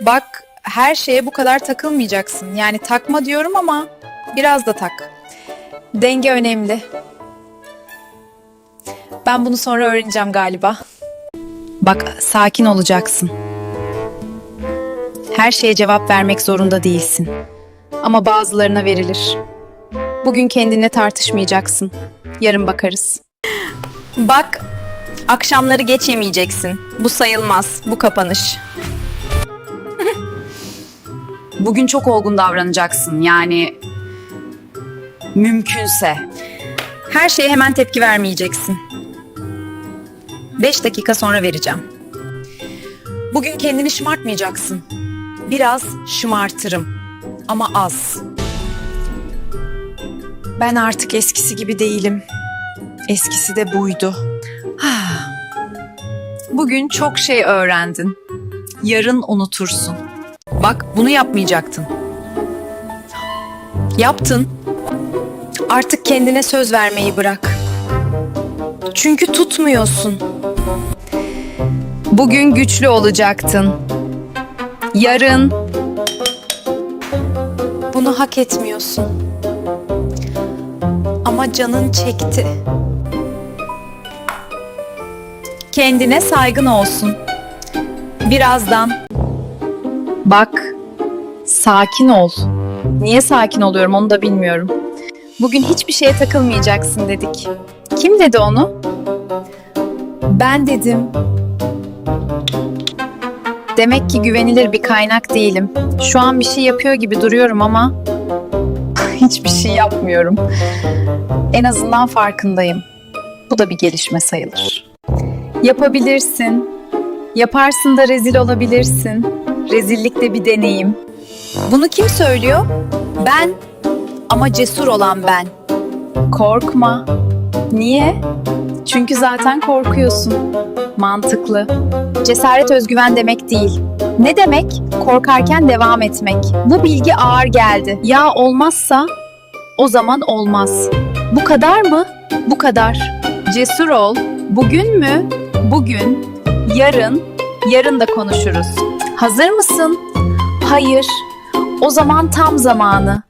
Bak her şeye bu kadar takılmayacaksın. Yani takma diyorum ama biraz da tak. Denge önemli. Ben bunu sonra öğreneceğim galiba. Bak sakin olacaksın. Her şeye cevap vermek zorunda değilsin. Ama bazılarına verilir. Bugün kendine tartışmayacaksın. Yarın bakarız. Bak, akşamları geç yemeyeceksin. Bu sayılmaz. Bu kapanış. Bugün çok olgun davranacaksın. Yani mümkünse. Her şeye hemen tepki vermeyeceksin. Beş dakika sonra vereceğim. Bugün kendini şımartmayacaksın. Biraz şımartırım. Ama az. Ben artık eskisi gibi değilim. Eskisi de buydu. Ah. Bugün çok şey öğrendin. Yarın unutursun. Bak bunu yapmayacaktın. Yaptın. Artık kendine söz vermeyi bırak. Çünkü tutmuyorsun. Bugün güçlü olacaktın. Yarın bunu hak etmiyorsun. Ama canın çekti. Kendine saygın olsun. Birazdan bak sakin ol. Niye sakin oluyorum onu da bilmiyorum. Bugün hiçbir şeye takılmayacaksın dedik. Kim dedi onu? Ben dedim. Demek ki güvenilir bir kaynak değilim. Şu an bir şey yapıyor gibi duruyorum ama hiçbir şey yapmıyorum. En azından farkındayım. Bu da bir gelişme sayılır. Yapabilirsin. Yaparsın da rezil olabilirsin. Rezillik de bir deneyim. Bunu kim söylüyor? Ben ama cesur olan ben. Korkma. Niye? Çünkü zaten korkuyorsun. Mantıklı. Cesaret özgüven demek değil. Ne demek? Korkarken devam etmek. Bu bilgi ağır geldi. Ya olmazsa o zaman olmaz. Bu kadar mı? Bu kadar. Cesur ol. Bugün mü? Bugün. Yarın. Yarın da konuşuruz. Hazır mısın? Hayır. O zaman tam zamanı.